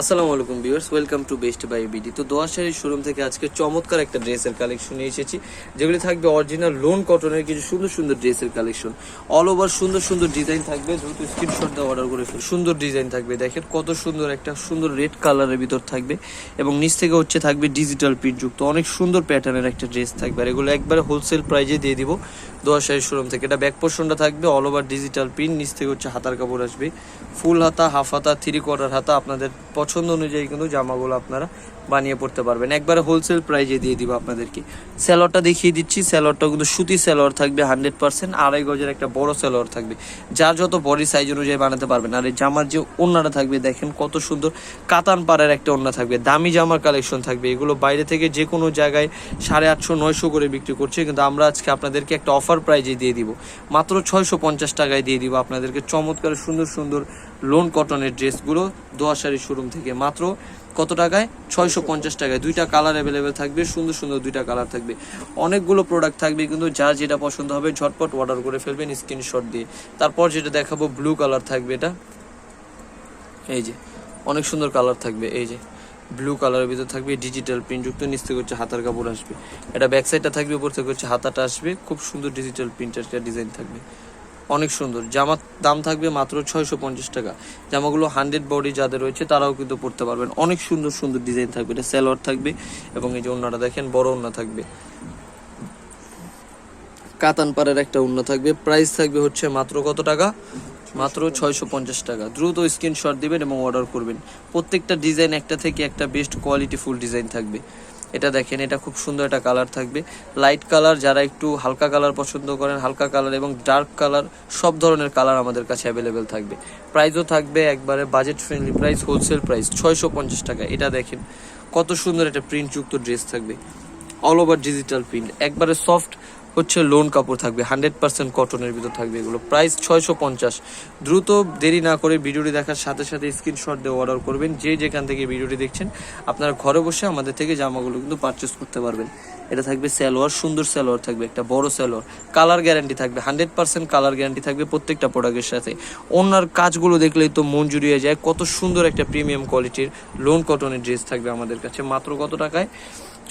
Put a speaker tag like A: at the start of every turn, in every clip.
A: আসসালামু আলাইকুম viewers, welcome to Best Buy BD. তো দোয়াশাড়ির শোরুম থেকে আজকে চমৎকার একটা ড্রেসের কালেকশন নিয়ে এসেছি, যেগুলি থাকবে অরিজিনাল লোন কটনের কিছু সুন্দর সুন্দর ড্রেসের কালেকশন। অল ওভার সুন্দর সুন্দর ডিজাইন থাকবে দ্রুত স্ক্রিনশট দিয়ে অর্ডার করে ফেলুন। সুন্দর ডিজাইন থাকবে, দেখেন কত সুন্দর একটা সুন্দর রেড কালারের ভিতর থাকবে, এবং নিচ থেকে হচ্ছে থাকবে ডিজিটাল প্রিন্ট যুক্ত অনেক সুন্দর প্যাটার্নের একটা ড্রেস থাকবে, আর এগুলো একবারে হোলসেল প্রাইজে দিয়ে দিব দোয়াশাড়ির শোরুম থেকে। এটা ব্যাক পোর্শনটা থাকবে অল ওভার ডিজিটাল প্রিন্ট নিচ থেকে হচ্ছে হাতার কাপড় আসবে। ফুল হাতা হাফ হাতা থ্রি কোয়ার্টার হাতা, আপনাদের পছন্দ অনুযায়ী কিন্তু জামাগুলো আপনারা বানিয়ে পড়তে পারবেন। একবারে হোলসেল প্রাইজে দিয়ে দিব আপনাদেরকে। স্যালোয়ারটা দেখিয়ে দিচ্ছি। স্যালোয়ারটা কিন্তু সুতি স্যালোয়ার থাকবে হান্ড্রেড পার্সেন্ট আড়াই গজের একটা বড় স্যালোয়ার থাকবে। যার যত বডি সাইজ অনুযায়ী বানাতে পারবেন। আর এই জামার যে ওন্নাটা থাকবে, দেখেন কত সুন্দর কাতান পাড়ার একটা ওন্না থাকবে। দামি জামার কালেকশন থাকবে। এগুলো বাইরে থেকে যে কোনো জায়গায় সাড়ে আটশো, নয়শো করে বিক্রি করছে। কিন্তু আমরা আজকে আপনাদেরকে একটা অফার প্রাইজে দিয়ে দিব। মাত্র ছয়শো পঞ্চাশ টাকায় দিয়ে দিব আপনাদেরকে। চমৎকার সুন্দর সুন্দর লোন কটনের ড্রেসগুলো দোয়াশারি শোরুম থেকে। মাত্র কত টাকায়? ছয়শো পঞ্চাশ টাকায়। দুইটা কালার অ্যাভেলেবেল থাকবে, সুন্দর সুন্দর দুইটা কালার থাকবে। অনেকগুলো প্রোডাক্ট থাকবে, কিন্তু যার যেটা পছন্দ হবে ঝটপট অর্ডার করে ফেলবেন স্ক্রিনশট দিয়ে। তারপর যেটা দেখাবো ব্লু কালার থাকবে এটা। এই যে, অনেক সুন্দর কালার থাকবে, এই যে। ব্লু কালারের ভিতরে থাকবে ডিজিটাল প্রিন্ট যুক্ত, নিচ থেকে হচ্ছে হাতার কাপড় আসবে। এটা ব্যাক সাইডটা থাকবে, উপর থেকে হচ্ছে হাতাটা আসবে। খুব সুন্দর ডিজিটাল প্রিন্টের ডিজাইন থাকবে। অনেক সুন্দর। জামার দাম থাকবে মাত্র ছয়শো পঞ্চাশ টাকা। জামাগুলো হান্ড্রেড বডি যাদের রয়েছে, তারাও কিন্তু পড়তে পারবেন। অনেক সুন্দর সুন্দর ডিজাইন থাকবে। এটা স্যালোয়ার থাকবে এবং এই যে ওন্নাটা দেখেন, বড় ওন্না থাকবে। কাতান পাড়ের একটা উন্ন থাকবে। প্রাইস থাকবে হচ্ছে মাত্র কত টাকা? মাত্র ছয়শো পঞ্চাশ টাকা। দ্রুত স্ক্রিনশট দিবেন এবং অর্ডার করবেন। প্রত্যেকটা ডিজাইন একটা থেকে একটা বেস্ট কোয়ালিটি ফুল ডিজাইন থাকবে। এটা দেখেন, এটা খুব সুন্দর একটা কালার থাকবে। লাইট কালার যারা একটু হালকা কালার পছন্দ করেন, হালকা কালার এবং ডার্ক কালার সব ধরনের কালার আমাদের কাছে অ্যাভেলেবেল থাকবে। প্রাইসও থাকবে একবারে budget friendly price wholesale price ছয়শো পঞ্চাশ টাকা। এটা দেখেন, কত সুন্দর একটা প্রিন্টযুক্ত ড্রেস থাকবে। অল ওভার ডিজিটাল প্রিন্ট একবারে সফট হচ্ছে লোন কাপড় থাকবে হান্ড্রেড পার্সেন্ট কটনের ভিতর থাকবে এগুলো। প্রাইস ছয়শো পঞ্চাশ। দ্রুত দেরি না করে ভিডিওটি দেখার সাথে সাথে স্ক্রিনশট দিয়ে অর্ডার করবেন। যে যেখান থেকে ভিডিওটি দেখছেন, আপনারা ঘরে বসে আমাদের থেকে জামাগুলো কিন্তু পারচেস করতে পারবেন। এটা থাকবে স্যালোয়ার সুন্দর স্যালোয়ার থাকবে, একটা বড় স্যালোয়ার কালার গ্যারান্টি থাকবে হান্ড্রেড পার্সেন্ট কালার গ্যারান্টি থাকবে প্রত্যেকটা প্রোডাক্টের সাথে। ওনার কাজগুলো দেখলেই তো মন জুড়িয়ে যায়, কত সুন্দর একটা প্রিমিয়াম কোয়ালিটির লোন কটনের ড্রেস থাকবে আমাদের কাছে। মাত্র কত টাকায়?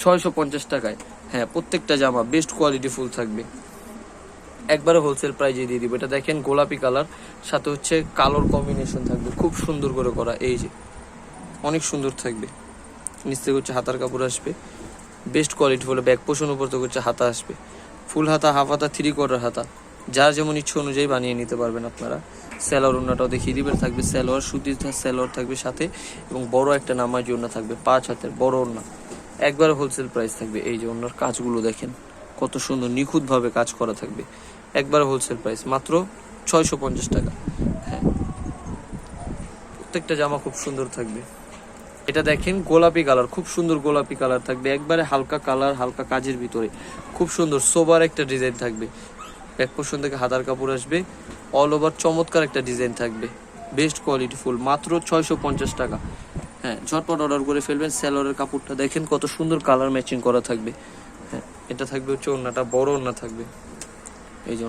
A: ছয়শো পঞ্চাশ টাকায়। হ্যাঁ প্রত্যেকটা জামা বেস্ট কোয়ালিটি ফুল থাকবে। একবারে হোলসেল প্রাইজে দিয়ে দিব। এটা দেখেন গোলাপি কালার সাথে হচ্ছে কালোর কম্বিনেশন থাকবে। খুব সুন্দর করে করা। এই যে, অনেক সুন্দর থাকবে। নিচ থেকে হচ্ছে হাতার কাপড় আসবে। বেস্ট কোয়ালিটি হলে ব্যাক পোষণ উপর থেকে হচ্ছে হাতা আসবে। ফুল হাতা হাফ হাতা থ্রি কোয়ার্টার হাতা। যার যেমন ইচ্ছে অনুযায়ী বানিয়ে নিতে পারবেন আপনারা। স্যালোয়ার ওনাটাও দেখিয়ে দিবেন, থাকবে স্যালোয়ার সুতির স্যালোয়ার থাকবে সাথে। এবং বড় একটা নামাজি ওনা থাকবে, পাঁচ হাতের বড় ওনা একবার হোলসেল প্রাইস থাকবে। এই যে ওনার কাজগুলো দেখেন, কত সুন্দর নিখুঁতভাবে কাজ করা থাকবে। একবার হোলসেল প্রাইস মাত্র ছয়শো পঞ্চাশ টাকা। হ্যাঁ প্রত্যেকটা জামা খুব সুন্দর থাকবে। এটা দেখেন গোলাপি কালার খুব সুন্দর গোলাপি কালার থাকবে। একবারে হালকা কালার হালকা কাজের ভিতরে। খুব সুন্দর সোবার একটা ডিজাইন থাকবে। ব্যাক পোর্শন থেকে হাতার কাপড় আসবে। অল ওভার চমৎকার একটা ডিজাইন থাকবে। বেস্ট কোয়ালিটি ফুল মাত্র ছয়শো পঞ্চাশ টাকা। হ্যাঁ ঝটপট অর্ডার করে ফেলবেন। স্যালোয়ারের কাপড়টা দেখেন কত সুন্দর কালার ম্যাচিং করা থাকবে। হ্যাঁ এটা থাকবে হচ্ছে ওন্নাটা বড় ওন্না থাকবে। এই যে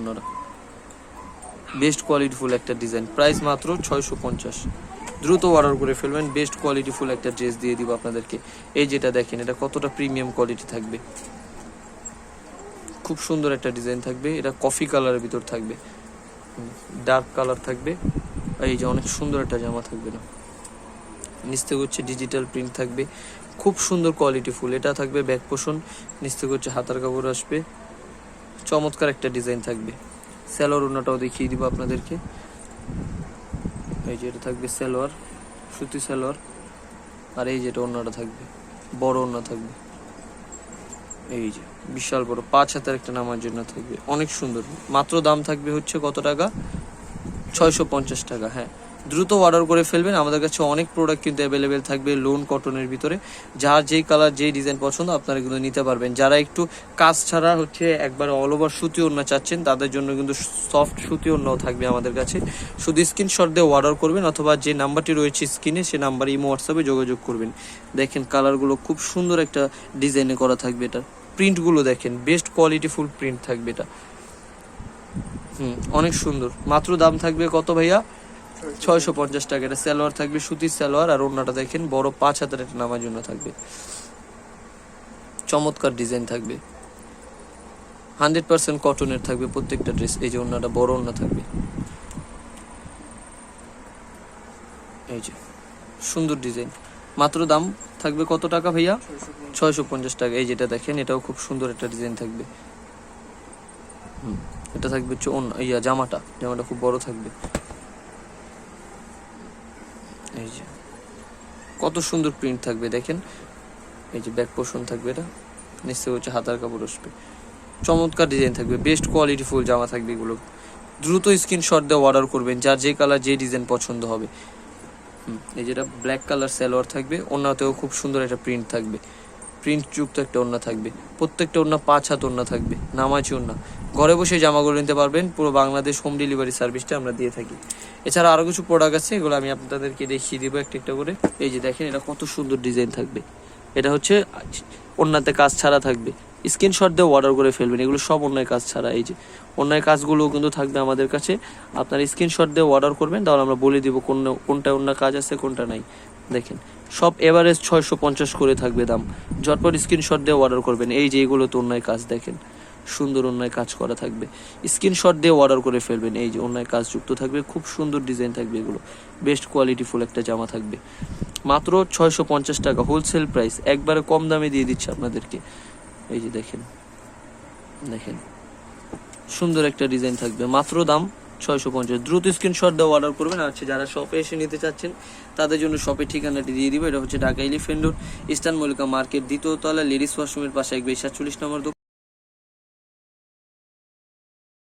A: বেস্ট কোয়ালিটি ফুল একটা ডিজাইন প্রাইস মাত্র ছয়শো পঞ্চাশ। দ্রুত অর্ডার করে ফেলবেন। বেস্ট কোয়ালিটি ফুল একটা ড্রেস দিয়ে দিব আপনাদেরকে। এই যেটা দেখেন, এটা কতটা প্রিমিয়াম কোয়ালিটি থাকবে। খুব সুন্দর একটা ডিজাইন থাকবে। এটা কফি কালারের ভিতর থাকবে। ডার্ক কালার থাকবে। এই যে অনেক সুন্দর একটা জামা থাকবে না নিচ থেকে হচ্ছে ডিজিটাল প্রিন্ট থাকবে। খুব সুন্দর কোয়ালিটি ফুল। এটা থাকবে ব্যাক পোষণ নিচ থেকে হচ্ছে হাতার কাপড় আসবে। চমৎকার একটা ডিজাইন থাকবে। স্যালোয়ার ওনাটাও দেখিয়ে দিব আপনাদেরকে। এই যে এটা থাকবে সালোয়ার, সুতি সালোয়ার। আর এই যেটা ওনাটা থাকবে, বড় ওনা থাকবে। এই যে, বিশাল বড়, পাঁচ হাতের একটা নামার জন্য থাকবে। অনেক সুন্দর। মাত্র দাম থাকবে হচ্ছে কত টাকা? ছয়শো পঞ্চাশ টাকা হ্যাঁ। দ্রুত অর্ডার করে ফেলবেন। আমাদের কাছে অনেক প্রোডাক্ট কিন্তু অ্যাভেলেবেল থাকবে লোন কটনের ভিতরে। যার যেই কালার যেই ডিজাইন পছন্দ, আপনারা কিন্তু নিতে পারবেন। যারা একটু কাজ ছাড়া হচ্ছে একবার অল ওভার সুতি ওড়না চাচ্ছেন, তাদের জন্য কিন্তু সফট সুতি ওড়নাও থাকবে আমাদের কাছে। শুধু স্ক্রিনশট দিয়ে অর্ডার করবেন, অথবা যে নাম্বারটি রয়েছে স্ক্রিনে সে নাম্বারে ইমো হোয়াটসঅ্যাপে যোগাযোগ করবেন। দেখেন কালারগুলো খুব সুন্দর একটা ডিজাইনে করা থাকবে এটা। প্রিন্টগুলো দেখেন বেস্ট কোয়ালিটি ফুল প্রিন্ট থাকবে এটা। হুম, অনেক সুন্দর। মাত্র দাম থাকবে কত ভাইয়া? ছয়শো পঞ্চাশ টাকা এটা সালোয়ার থাকবে সুতির সালোয়ার আর অন্যটা দেখেন, বড় পাঁচ হাতের একটা নামার জন্য থাকবে। চমৎকার ডিজাইন থাকবে। হান্ড্রেড পার্সেন্ট কটনের থাকবে প্রত্যেকটা ড্রেস, এই যে অন্যটা বড় অন্য থাকবে। এই যে, সুন্দর ডিজাইন। মাত্র দাম থাকবে কত টাকা ভাইয়া? ছয়শো পঞ্চাশ টাকা। এই যেটা দেখেন, এটাও খুব সুন্দর একটা ডিজাইন থাকবে। হুম, এটা থাকবে ইয়া, জামাটা জামাটা খুব বড় থাকবে। এই যে। কত সুন্দর প্রিন্ট থাকবে, দেখেন। এই যে ব্যাক পোর্শন থাকবে এটা। নিশ্চয়ই হচ্ছে হাতার কাপড় আসবে। চমৎকার ডিজাইন থাকবে বেস্ট কোয়ালিটি ফুল জামা থাকবে এগুলো। দ্রুত স্ক্রিনশট দিয়ে অর্ডার করবেন, যার যে কালার যে ডিজাইন পছন্দ হবে। এই যেটা ব্ল্যাক কালার সালোয়ার থাকবে ওনাতেও খুব সুন্দর একটা প্রিন্ট থাকবে। প্রিন্ট যুক্ত একটা ওড়না থাকবে। প্রত্যেকটা ওড়না পাঁচ হাত ওড়না থাকবে, নামাজি ওড়না। ঘরে বসে জামাগুলো নিতে পারবেন। পুরো বাংলাদেশ হোম ডেলিভারি সার্ভিসটা আমরা দিয়ে থাকি। এছাড়া আরও কিছু প্রোডাক্ট আছে, এগুলো আমি আপনাদেরকে দেখিয়ে দিব একটা একটা করে। এই যে দেখেন, এটা কত সুন্দর ডিজাইন থাকবে। এটা হচ্ছে ওড়নাতে কাজ ছাড়া থাকবে। স্ক্রিনশট দিয়ে অর্ডার করে ফেলবেন। এগুলো সব অন্যায় কাজ ছাড়া। এই যে অন্যায় কাজগুলোও কিন্তু থাকবে আমাদের কাছে। আপনার স্ক্রিনশট দিয়ে অর্ডার করবেন, তাহলে আমরা বলে দিব কোন, কোনটা অন্য কাজ আছে, কোনটা নাই। দেখেন, সব এভারেজ ছয়শো পঞ্চাশ করে থাকবে দাম। ঝটপট স্ক্রিনশট দিয়ে অর্ডার করবেন। এই যে এগুলো তো অন্যায় কাজ, দেখেন। সুন্দর অন্যায় কাজ করা থাকবে। স্ক্রিনশট দিয়ে অর্ডার করে ফেলবেন। এই যে অন্যায় কাজ যুক্ত থাকবে, খুব সুন্দর ডিজাইন থাকবে এগুলো। বেস্ট কোয়ালিটি ফুল একটা জামা থাকবে। মাত্র ছয়শো পঞ্চাশ টাকা হোলসেল প্রাইস একবারে কম দামে দিয়ে দিচ্ছে আপনাদেরকে। এই যে দেখেন দেখেন। সুন্দর একটা ডিজাইন থাকবে। মাত্র দাম ছয়শো পঞ্চাশ। দ্রুত স্ক্রিনশট দিয়ে অর্ডার করবেন। আর হচ্ছে যারা শপে এসে নিতে চাচ্ছেন, তাদের জন্য শপের ঠিকানাটি দিয়ে দিব। এটা হচ্ছে Dhaka Elephant Eastern Mallika market, দ্বিতীয় তলা লেডিস ওয়াশরুমের পাশে এক সাতচল্লিশ নম্বর